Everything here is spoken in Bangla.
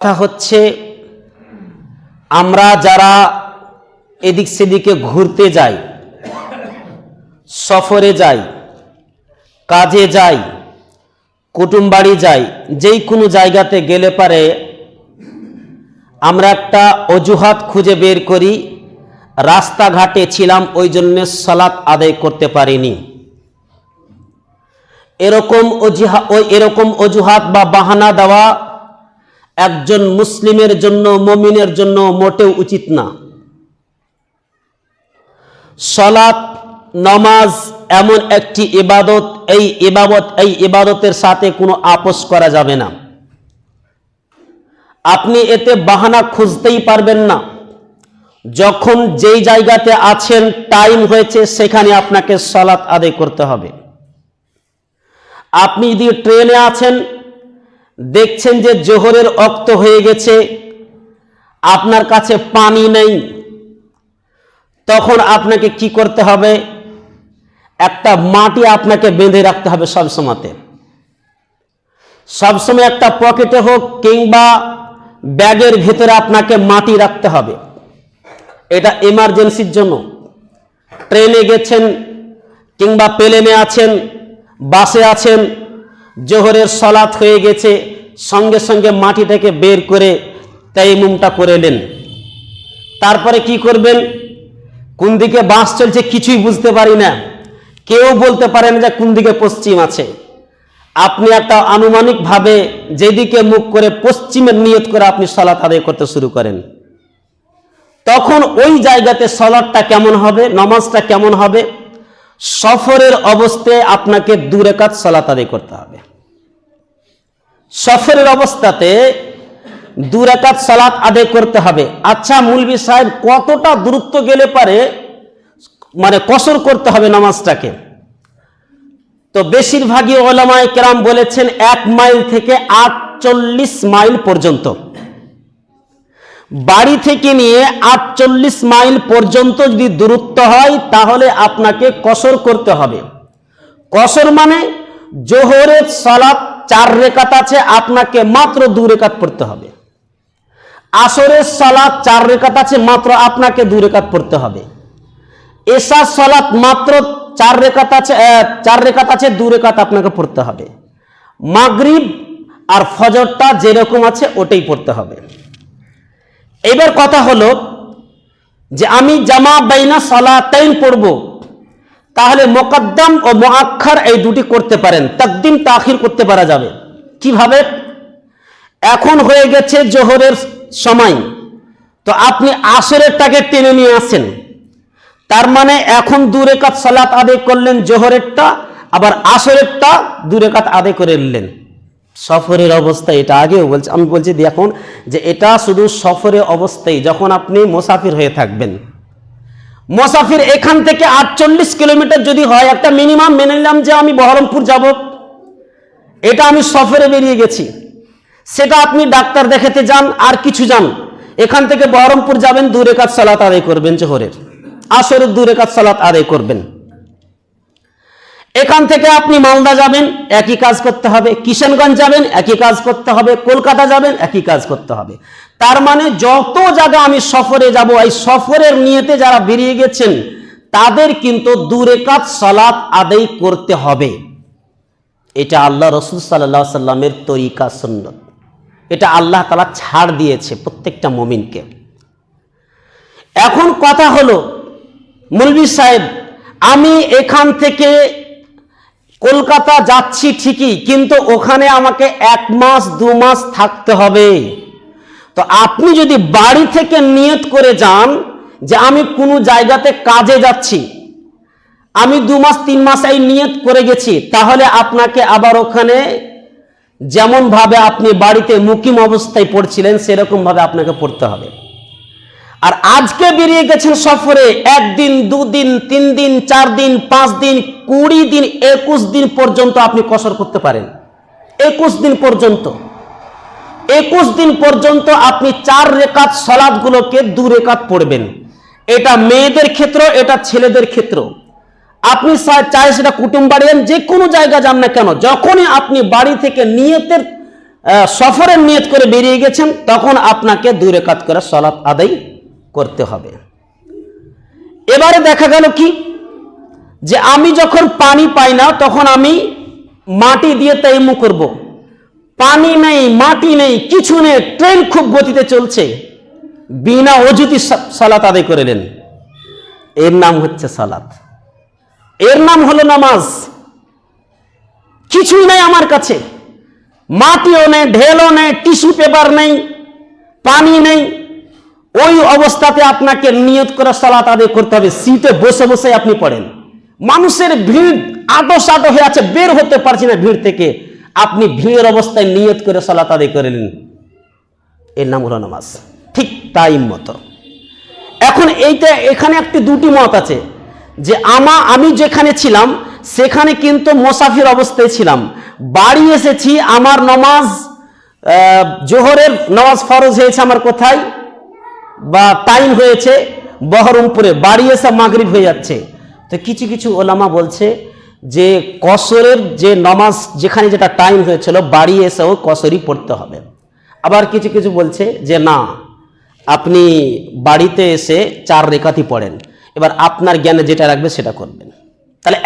কথা হচ্ছে, আমরা যারা এদিক সেদিকে ঘুরতে যাই, সফরে যাই, কাজে যাই কুটুম বাড়ি যাই, যেই কোনো জায়গাতে গেলে পারে, আমরা একটা অজুহাত খুঁজে বের করি, রাস্তাঘাটে ছিলাম, ওই জন্য সালাত আদায় করতে পারিনি। এরকম অজুহা ওই এরকম অজুহাত বা বাহানা দেওয়া একজন মুসলিমের জন্য, মমিনের জন্য মোটেও উচিত না। সলাৎ, নমাজ এমন একটি ইবাদত, এই ইবাদত, এই ইবাদতের সাথে কোনো আপোষ করা যাবে না। আপনি এতে বাহানা খুঁজতেই পারবেন না। যখন যেই জায়গাতে আছেন, টাইম হয়েছে, সেখানে আপনাকে সলাৎ আদায় করতে হবে। আপনি যদি ট্রেনে আছেন দেখছেন যে জোহরের অক্ত হয়ে গেছে, আপনার কাছে পানি নেই। তখন আপনাকে কি করতে হবে? একটা মাটি আপনাকে বেঁধে রাখতে হবে সবসময়তে। সবসময় একটা পকেটে হোক কিংবা ব্যাগের ভেতরে আপনাকে মাটি রাখতে হবে। এটা এমার্জেন্সির জন্য। ট্রেনে গেছেন কিংবা প্লেনে আছেন, বাসে আছেন জোহরের সলাৎ হয়ে গেছে, সঙ্গে সঙ্গে মাটি থেকে বের করে তাইমুমটা করে নেন। তারপরে কি করবেন? কোন দিকে বাস চলছে কিছুই বুঝতে পারি না। কেউ বলতে পারে না যে কোন দিকে পশ্চিম আছে। আপনি একটা আনুমানিকভাবে যেদিকে মুখ করে পশ্চিমের নিয়ত করে আপনি সলাৎ আদায় করতে শুরু করেন। তখন ওই জায়গাতে সলাৎটা কেমন হবে, নমাজটা কেমন হবে সফরের অবস্থায় আপনাকে দূরে কাজ সলাত আদায় করতে হবে। সফরের অবস্থাতে দুরাকাত সালাত আদায় করতে হবে। আচ্ছা মুলবি সাহেব, কতটা দূরত্ব গেলে পারে? মানে কসর করতে হবে নামাজটাকে। তো বেশিরভাগই ওলামায় কেরাম বলেছেন, এক মাইল থেকে আটচল্লিশ মাইল পর্যন্ত। বাড়ি থেকে নিয়ে আটচল্লিশ মাইল পর্যন্ত যদি দূরত্ব হয়, তাহলে আপনাকে কসর করতে হবে। কসর মানে জোহরের সালাত চার রেখাত আছে, আপনাকে মাত্র দু রেখাত পড়তে হবে। আসরের সালাত চার রেখাত আছে, মাত্র আপনাকে দু রেখাত পড়তে হবে। এশার সালাত মাত্র চার রেখাত আছে চার রেখাত আছে, দু রেখাত আপনাকে পড়তে হবে। মাগরিব আর ফজরটা যেরকম আছে, ওটাই পড়তে হবে। এবার কথা হলো যে আমি জামা বাইনা সালাতাইন পড়ব, তাহলে মোকদ্দম ও মোয়াক্ষর এই দুটি করতে পারেন, তাকদিম তাখির করতে পারা যাবে। কীভাবে? এখন হয়ে গেছে জোহরের সময়, তো আপনি আসরেরটাকে টেনে নিয়ে আসেন। তার মানে এখন দু রেখাত সালাত আদায় করলেন জোহরেরটা, আবার আসরেরটা দু রেখাত আদায় করে নিলেন। সফরের অবস্থা এটা আগেও বলছে, আমি বলছি দেখুন যে এটা শুধু সফরের অবস্থায় যখন আপনি মোসাফির হয়ে থাকবেন। মোসাফির এখান থেকে আটচল্লিশ কিলোমিটার যদি হয়, একটা মিনিমাম মেনে নিলাম যে আমি বহরমপুর যাব। এটা আমি সফরে বেরিয়ে গেছি। সেটা আপনি ডাক্তার দেখাতে যান, আর কিছু যান। এখান থেকে বহরমপুর যাবেন দু রেখাত সালাত আদায় করবেন জোহরের। আসরের দু রেখাত সালাত আদায় করবেন। এখান থেকে আপনি মালদা যাবেন, একই কাজ করতে হবে। কিষানগঞ্জ যাবেন, একই কাজ করতে হবে। কলকাতা যাবেন, একই কাজ করতে হবে। তার মানে যত জায়গা আমি সফরে যাব, এই সফরের নিয়েতে যারা বেরিয়ে গেছেন, তাদের কিন্তু দুরেকাত সালাত আদায় করতে হবে। এটা আল্লাহ রসুল সাল্লাহ সাল্লামের তরিকা সুন্নত। এটা আল্লাহ তালা ছাড় দিয়েছে প্রত্যেকটা মমিনকে। এখন কথা হলো, মুলবি সাহেব, আমি এখান থেকে কলকাতা যাচ্ছি ঠিকই, কিন্তু ওখানে আমাকে এক মাস, দু মাস থাকতে হবে। তো আপনি যদি বাড়ি থেকে নিয়ত করে যান যে আমি কোনো জায়গাতে কাজে যাচ্ছি, আমি দু মাস, তিন মাস এই নিয়ত করে গেছি, তাহলে আপনাকে আবার ওখানে যেমন ভাবে আপনি বাড়িতে মুকিম অবস্থায় পড়ছিলেন সেরকম ভাবে আপনাকে পড়তে হবে। আর আজকে বেরিয়ে গেছেন সফরে। একদিন, দুদিন তিন দিন চার দিন পাঁচ দিন কুড়ি দিন একুশ দিন পর্যন্ত আপনি কসর করতে পারেন। একুশ দিন পর্যন্ত। একুশ দিন পর্যন্ত আপনি চার রেখাত সলাদগুলোকে দু রেখাত পড়বেন। এটা মেয়েদের ক্ষেত্র, এটা ছেলেদের ক্ষেত্র। আপনি চাই সেটা কুটুম বাড়ি যে কোনো জায়গা যান না কেন, যখনই আপনি বাড়ি থেকে নিয়তের সফরের নিয়ত করে বেরিয়ে গেছেন, তখন আপনাকে দুই রেকাত করে সলাৎ আদায় করতে হবে। এবারে দেখা গেল কি? যে আমি যখন পানি পাই না, তখন আমি মাটি দিয়ে তাইমু করব। পানি নেই, মাটি নেই, কিছু নেই, ট্রেন খুব গতিতে চলছে। বিনা অজুতি সালাত আদায় করিলেন এর নাম হচ্ছে সালাত। এর নাম হলো নামাজ। কিছুই নেই আমার কাছে। মাটিও নেই, ঢেলও নেই, টিস্যু পেপার নেই, পানি নেই। ওই অবস্থাতে আপনাকে নিয়ত করে সালাত আদায় করতে হবে। সিটে বসে বসে আপনি পড়েন। মানুষের ভিড় আটো সাটো হয়ে আছে, বের হতে পারছি না ভিড় থেকে। আপনি ভিড়ের অবস্থায় নিয়ত করে সালাত আদায় করে নিন। এর নাম হলো নামাজ। ঠিক টাইম মতো। এখন এইটা, এখানে একটি দুটি মত আছে। যে আমা, আমি যেখানে ছিলাম, সেখানে কিন্তু মোসাফির অবস্থায় ছিলাম। বাড়ি এসেছি, আমার নমাজ জোহরের নমাজ ফরজ হয়েছে আমার কোথায়? বা টাইম হয়েছে, বহরমপুরে, বাড়ি এসে মাগরিব হয়ে যাচ্ছে। তো কিছু কিছু ওলামা বলছে যে কসরের যে নমাজ, যেখানে যেটা টাইম হয়েছিল, বাড়ি এসেও কসরই পড়তে হবে। আবার কিছু কিছু বলছে যে না, আপনি বাড়িতে এসে চার রেখাতি পড়েন। এবার আপনার জ্ঞানে যেটা রাখবে সেটা করবেন। তাহলে